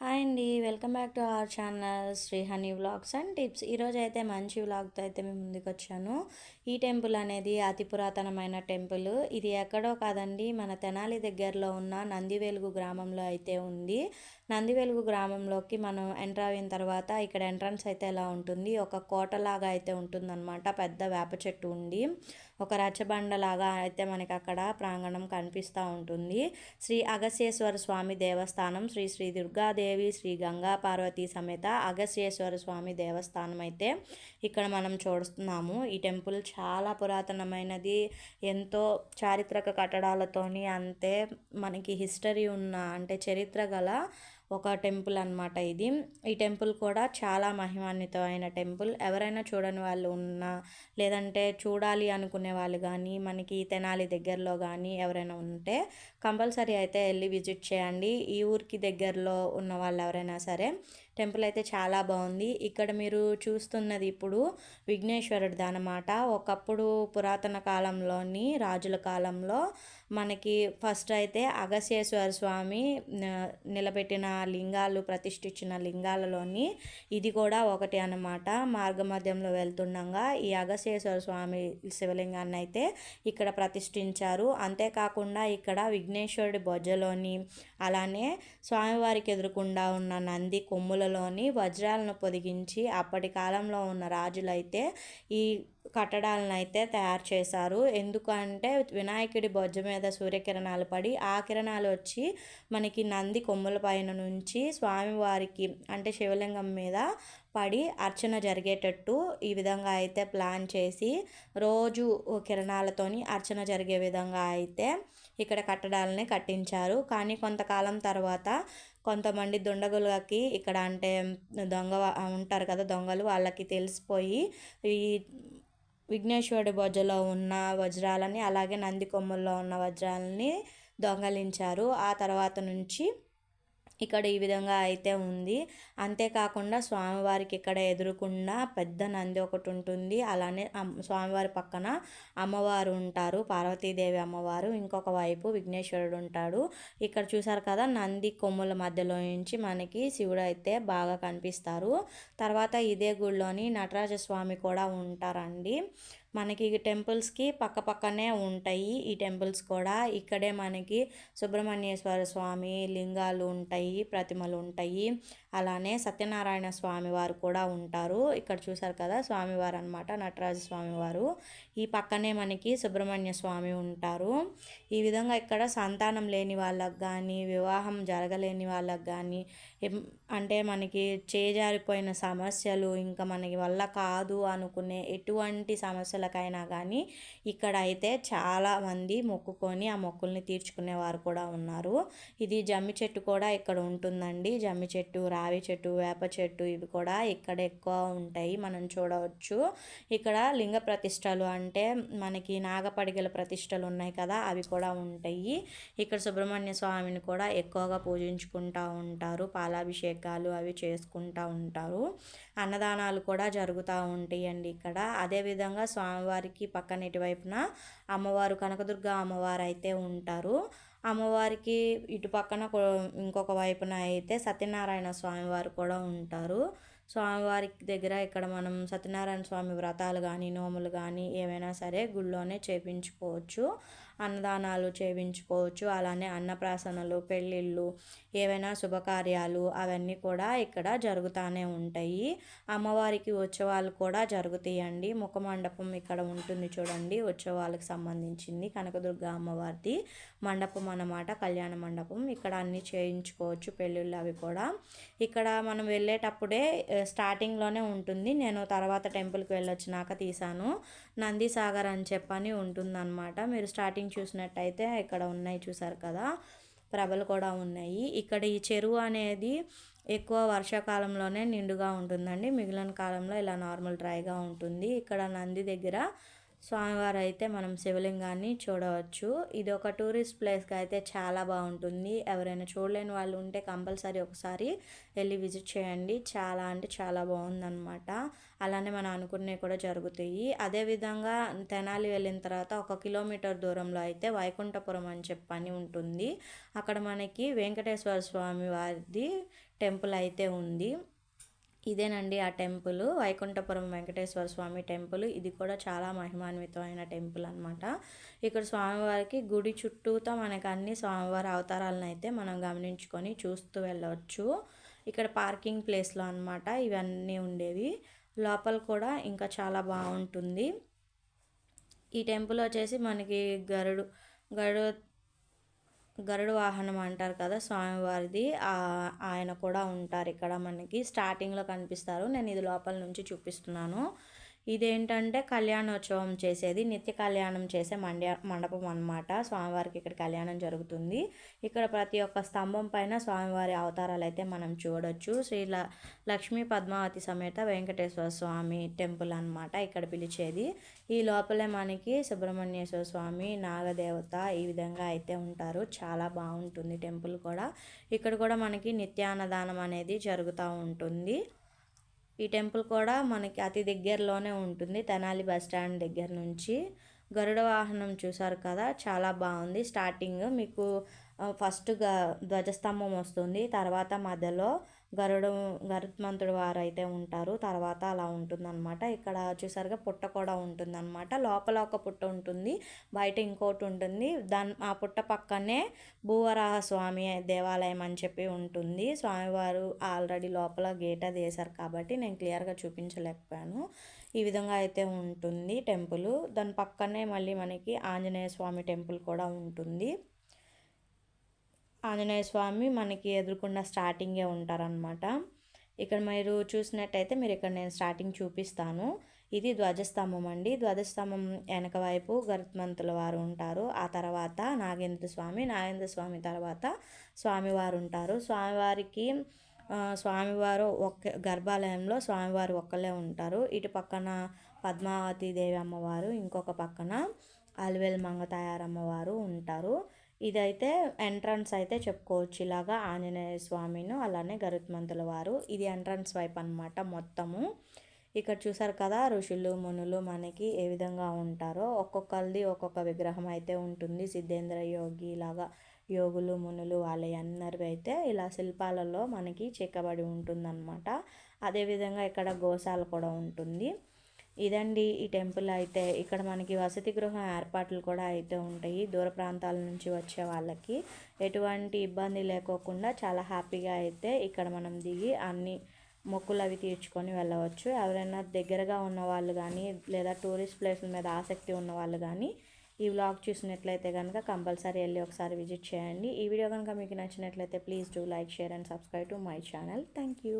Hi అండి welcome back to our channel Sri honey vlogs and tips. ఈరోజు అయితే మంచి వ్లాగ్తో అయితే మేము ముందుకు వచ్చాను. ఈ టెంపుల్ అనేది అతి పురాతనమైన టెంపుల్. ఇది ఎక్కడో కాదండి మన తెనాలి దగ్గరలో ఉన్న నందివేలుగు గ్రామంలో అయితే ఉంది. నందివెలుగు గ్రామంలోకి మనం ఎంటర్ అయిన తర్వాత ఇక్కడ ఎంట్రన్స్ అయితే ఎలా ఉంటుంది? ఒక కోటలాగా అయితే ఉంటుందన్నమాట. పెద్ద వేప చెట్టు ఉండి ఒక రచ్చబండలాగా అయితే మనకి అక్కడ ప్రాంగణం కనిపిస్తూ ఉంటుంది. శ్రీ అగస్యేశ్వర స్వామి దేవస్థానం శ్రీ శ్రీ దుర్గాదేవి శ్రీ గంగా పార్వతి సమేత అగస్యేశ్వర స్వామి దేవస్థానం అయితే ఇక్కడ మనం చూస్తున్నాము. ఈ టెంపుల్ చాలా పురాతనమైనది. ఎంతో చారిత్రక కట్టడాలతోని అంతే మనకి హిస్టరీ ఉన్న అంటే చరిత్ర గల ఒక టెంపుల్ అనమాట ఇది. ఈ టెంపుల్ కూడా చాలా మహిమాన్వితమైన టెంపుల్. ఎవరైనా చూడని వాళ్ళు ఉన్నా లేదంటే చూడాలి అనుకునే వాళ్ళు కానీ మనకి తెనాలి దగ్గరలో కానీ ఎవరైనా ఉంటే కంపల్సరీ అయితే వెళ్ళి విజిట్ చేయండి. ఈ ఊరికి దగ్గరలో ఉన్న వాళ్ళు ఎవరైనా సరే టెంపుల్ అయితే చాలా బాగుంది. ఇక్కడ మీరు చూస్తున్నది ఇప్పుడు విఘ్నేశ్వరుడిది అనమాట ఒకప్పుడు పురాతన కాలంలోని రాజుల కాలంలో మనకి ఫస్ట్ అయితే అగస్యేశ్వర స్వామి నిలబెట్టిన లింగాలు ప్రతిష్ఠించిన లింగాలలోని ఇది కూడా ఒకటి అనమాట మార్గమధ్యంలో వెళ్తుండగా ఈ అగస్యేశ్వర స్వామి శివలింగాన్ని అయితే ఇక్కడ ప్రతిష్ఠించారు. అంతేకాకుండా ఇక్కడ విఘ్నేశ్వరుడి బొజ్జలోని అలానే స్వామివారికి ఎదురుకుండా ఉన్న నంది కొమ్ములలోని వజ్రాలను పొదిగించి అప్పటి కాలంలో ఉన్న రాజులైతే ఈ కట్టడాలను అయితే తయారు చేశారు. ఎందుకంటే వినాయకుడి బొజ్జ మీద సూర్యకిరణాలు పడి ఆ కిరణాలు వచ్చి మనకి నంది కొమ్ముల పైన నుంచి స్వామివారికి అంటే శివలింగం మీద పడి అర్చన జరిగేటట్టు ఈ విధంగా అయితే ప్లాన్ చేసి రోజు కిరణాలతోని అర్చన జరిగే విధంగా అయితే ఇక్కడ కట్టడాలని కట్టించారు. కానీ కొంతకాలం తర్వాత కొంతమంది దుండగులకి ఇక్కడ అంటే దొంగ ఉంటారు కదా దొంగలు వాళ్ళకి తెలిసిపోయి ఈ విఘ్నేశ్వరుడి బొజ్జలో ఉన్న వజ్రాలని అలాగే నంది కొమ్ముల్లో ఉన్న వజ్రాలని దొంగలించారు. ఆ తర్వాత నుంచి ఇక్కడ ఈ విధంగా అయితే ఉంది. అంతేకాకుండా స్వామివారికి ఇక్కడ ఎదురుకుండా పెద్ద నంది ఒకటి ఉంటుంది. అలానే స్వామివారి పక్కన అమ్మవారు ఉంటారు. పార్వతీదేవి అమ్మవారు. ఇంకొక వైపు విఘ్నేశ్వరుడు ఉంటాడు. ఇక్కడ చూసారు కదా నంది కొమ్ముల మధ్యలో నుంచి మనకి శివుడు అయితే బాగా కనిపిస్తారు. తర్వాత ఇదే గుడిలోని నటరాజ స్వామి కూడా ఉంటారండి. మనకి టెంపుల్స్కి పక్క పక్కనే ఉంటాయి. ఈ టెంపుల్స్ కూడా ఇక్కడే మనకి సుబ్రహ్మణ్యేశ్వర స్వామి లింగాలు ఉంటాయి ప్రతిమలు ఉంటాయి. అలానే సత్యనారాయణ స్వామి వారు కూడా ఉంటారు. ఇక్కడ చూసారు కదా స్వామివారు అనమాట నటరాజ స్వామివారు. ఈ పక్కనే మనకి సుబ్రహ్మణ్య స్వామి ఉంటారు. ఈ విధంగా ఇక్కడ సంతానం లేని వాళ్ళకు కానీ వివాహం జరగలేని వాళ్ళకు కానీ అంటే మనకి చేజారిపోయిన సమస్యలు ఇంకా మనకి వల్ల కాదు అనుకునే ఎటువంటి సమస్యలకైనా కానీ ఇక్కడ అయితే చాలామంది మొక్కుకొని ఆ మొక్కుల్ని తీర్చుకునే వారు కూడా ఉన్నారు. ఇది జమ్మి చెట్టు కూడా ఇక్కడ ఉంటుందండి. జమ్మి చెట్టు రావి చెట్టు వేప చెట్టు ఇవి కూడా ఇక్కడ ఎక్కువ ఉంటాయి. మనం చూడవచ్చు. ఇక్కడ లింగ ప్రతిష్టలు అంటే మనకి నాగపడిగల ప్రతిష్టలు ఉన్నాయి కదా అవి కూడా ఉంటాయి. ఇక్కడ సుబ్రహ్మణ్య స్వామిని కూడా ఎక్కువగా పూజించుకుంటూ ఉంటారు. పాల పాలాభిషేకాలు అవి చేసుకుంటూ ఉంటారు. అన్నదానాలు కూడా జరుగుతూ ఉంటాయండి ఇక్కడ. అదేవిధంగా స్వామివారికి పక్కన ఇటువైపున అమ్మవారు కనకదుర్గ అమ్మవారు అయితే ఉంటారు. అమ్మవారికి ఇటు పక్కన ఇంకొక వైపున అయితే సత్యనారాయణ స్వామివారు కూడా ఉంటారు. స్వామివారి దగ్గర ఇక్కడ మనం సత్యనారాయణ స్వామి వ్రతాలు కానీ నోములు కానీ ఏవైనా సరే గుళ్ళోనే చేపించుకోవచ్చు. అన్నదానాలు చేయించుకోవచ్చు. అలానే అన్నప్రాసనలు పెళ్ళిళ్ళు ఏవైనా శుభకార్యాలు అవన్నీ కూడా ఇక్కడ జరుగుతూనే ఉంటాయి. అమ్మవారికి ఉత్సవాలు కూడా జరుగుతాయండి. ముఖ మండపం ఇక్కడ ఉంటుంది చూడండి. ఉత్సవాలకు సంబంధించింది కనకదుర్గ అమ్మవారిది మండపం అన్నమాట. కళ్యాణ మండపం. ఇక్కడ అన్నీ చేయించుకోవచ్చు. పెళ్ళిళ్ళు అవి కూడా. ఇక్కడ మనం వెళ్ళేటప్పుడే స్టార్టింగ్లోనే ఉంటుంది. నేను తర్వాత టెంపుల్కి వెళ్ళొచ్చినాక తీశాను. నంది సాగర్ అని చెప్పని ఉంటుందన్నమాట. మీరు స్టార్టింగ్ చూసినట్టయితే ఇక్కడ ఉన్నాయి చూసారు కదా. ప్రభలు కూడా ఉన్నాయి. ఇక్కడ ఈ చెరువు అనేది ఎక్కువ వర్షాకాలంలోనే నిండుగా ఉంటుందండి. మిగిలిన కాలంలో ఇలా నార్మల్ డ్రైగా ఉంటుంది. ఇక్కడ నంది దగ్గర స్వామివారు అయితే మనం శివలింగాన్ని చూడవచ్చు. ఇది ఒక టూరిస్ట్ ప్లేస్కి అయితే చాలా బాగుంటుంది. ఎవరైనా చూడలేని వాళ్ళు ఉంటే కంపల్సరీ ఒకసారి వెళ్ళి విజిట్ చేయండి. చాలా అంటే చాలా బాగుందన్నమాట. అలానే మనం అనుకున్నవి కూడా జరుగుతాయి. అదేవిధంగా తెనాలి వెళ్ళిన తర్వాత ఒక కిలోమీటర్ దూరంలో అయితే వైకుంఠపురం అని చెప్పని ఉంటుంది. అక్కడ మనకి వెంకటేశ్వర స్వామి వారిది టెంపుల్ అయితే ఉంది. ఇదేనండి ఆ టెంపుల్. వైకుంఠపురం వెంకటేశ్వర స్వామి టెంపుల్. ఇది కూడా చాలా మహిమాన్వితమైన టెంపుల్ అనమాట ఇక్కడ స్వామివారికి గుడి చుట్టూతో మనకు అన్ని స్వామివారి అవతారాలను అయితే మనం గమనించుకొని చూస్తూ వెళ్ళవచ్చు ఇక్కడ పార్కింగ్ ప్లేస్లో అనమాట ఇవన్నీ ఉండేవి. లోపల కూడా ఇంకా చాలా బాగుంటుంది. ఈ టెంపుల్ వచ్చేసి మనకి గరుడు గరుడు గరుడు వాహనం అంటారు కదా స్వామివారిది ఆయన కూడా ఉంటారు ఇక్కడ మనకి. స్టార్టింగ్లో కనిపిస్తారు. నేను ఇది లోపల నుంచి చూపిస్తున్నాను. ఇదేంటంటే కళ్యాణోత్సవం చేసేది నిత్య కళ్యాణం చేసే మండ మండపం అనమాట స్వామివారికి ఇక్కడ కళ్యాణం జరుగుతుంది. ఇక్కడ ప్రతి ఒక్క స్తంభం పైన స్వామివారి అవతారాలు అయితే మనం చూడొచ్చు. శ్రీ లక్ష్మీ పద్మావతి సమేత వెంకటేశ్వర స్వామి టెంపుల్ అనమాట ఇక్కడ పిలిచేది. ఈ లోపలే మనకి సుబ్రహ్మణ్యేశ్వర స్వామి నాగదేవత ఈ విధంగా అయితే ఉంటారు. చాలా బాగుంటుంది టెంపుల్ కూడా. ఇక్కడ కూడా మనకి నిత్యాన్నదానం అనేది జరుగుతూ ఉంటుంది. ఈ టెంపుల్ కూడా మనకి అతి దగ్గరలోనే ఉంటుంది తెనాలి బస్ స్టాండ్ దగ్గర నుంచి. గరుడ వాహనం చూసారు కదా చాలా బాగుంది. స్టార్టింగ్ మీకు ఫస్ట్ ధ్వజస్తంభం వస్తుంది తర్వాత మధ్యలో గరుడు గరుత్మంతుడు వారు అయితే ఉంటారు. తర్వాత అలా ఉంటుందన్నమాట. ఇక్కడ చూసారుగా పుట్ట కూడా ఉంటుందన్నమాట. లోపల ఒక పుట్ట ఉంటుంది. బయట ఇంకోటి ఉంటుంది. దాని ఆ పుట్ట పక్కనే భూవరాహ స్వామి దేవాలయం అని చెప్పి ఉంటుంది. స్వామివారు ఆల్రెడీ లోపల గేట్ అది వేశారు కాబట్టి నేను క్లియర్గా చూపించలేకపోయాను. ఈ విధంగా అయితే ఉంటుంది టెంపుల్. దాని పక్కనే మళ్ళీ మనకి ఆంజనేయ స్వామి టెంపుల్ కూడా ఉంటుంది. ఆంజనేయ స్వామి మనకి ఎదుర్కొన్న స్టార్టింగే ఉంటారనమాట ఇక్కడ మీరు చూసినట్టయితే మీరు ఇక్కడ నేను స్టార్టింగ్ చూపిస్తాను. ఇది ధ్వజస్తంభం అండి. ధ్వజస్తంభం వెనక వైపు గరుత్మంతుల వారు ఉంటారు. ఆ తర్వాత నాగేంద్ర స్వామి నాగేంద్ర స్వామి తర్వాత స్వామివారు ఉంటారు. స్వామివారికి స్వామివారు ఒక్క గర్భాలయంలో స్వామివారు ఒక్కలే ఉంటారు. ఇటు పక్కన పద్మావతి దేవి అమ్మవారు ఇంకొక పక్కన అలివేల్ మంగతాయారమ్మవారు ఉంటారు. ఇదైతే ఎంట్రన్స్ అయితే చెప్పుకోవచ్చు ఇలాగా ఆంజనేయ స్వామిను అలానే గరుత్మంతుల వారు. ఇది ఎంట్రన్స్ వైపు అనమాట మొత్తము. ఇక్కడ చూసారు కదా ఋషులు మునులు మనకి ఏ విధంగా ఉంటారో. ఒక్కొక్కరిది ఒక్కొక్క విగ్రహం అయితే ఉంటుంది. సిద్ధేంద్ర యోగి ఇలాగా యోగులు మునులు వాళ్ళ అందరివి అయితే ఇలా శిల్పాలలో మనకి చెక్కబడి ఉంటుందన్నమాట. అదేవిధంగా ఇక్కడ గోశాల కూడా ఉంటుంది. ఇదండి ఈ టెంపుల్ అయితే. ఇక్కడ మనకి వసతి గృహం ఏర్పాట్లు కూడా అయితే ఉంటాయి. దూర ప్రాంతాల నుంచి వచ్చే వాళ్ళకి ఎటువంటి ఇబ్బంది లేకోకుండా చాలా హ్యాపీగా అయితే ఇక్కడ మనం దిగి అన్ని మొక్కులు అవి తీర్చుకొని వెళ్ళవచ్చు. ఎవరైనా దగ్గరగా ఉన్న వాళ్ళు కానీ లేదా టూరిస్ట్ ప్లేస్ల మీద ఆసక్తి ఉన్న వాళ్ళు కానీ ఈ వ్లాగ్ చూసినట్లయితే కనుక కంపల్సరీ వెళ్ళి ఒకసారి విజిట్ చేయండి. ఈ వీడియో కనుక మీకు నచ్చినట్లయితే please do like share and subscribe to my channel. Thank you.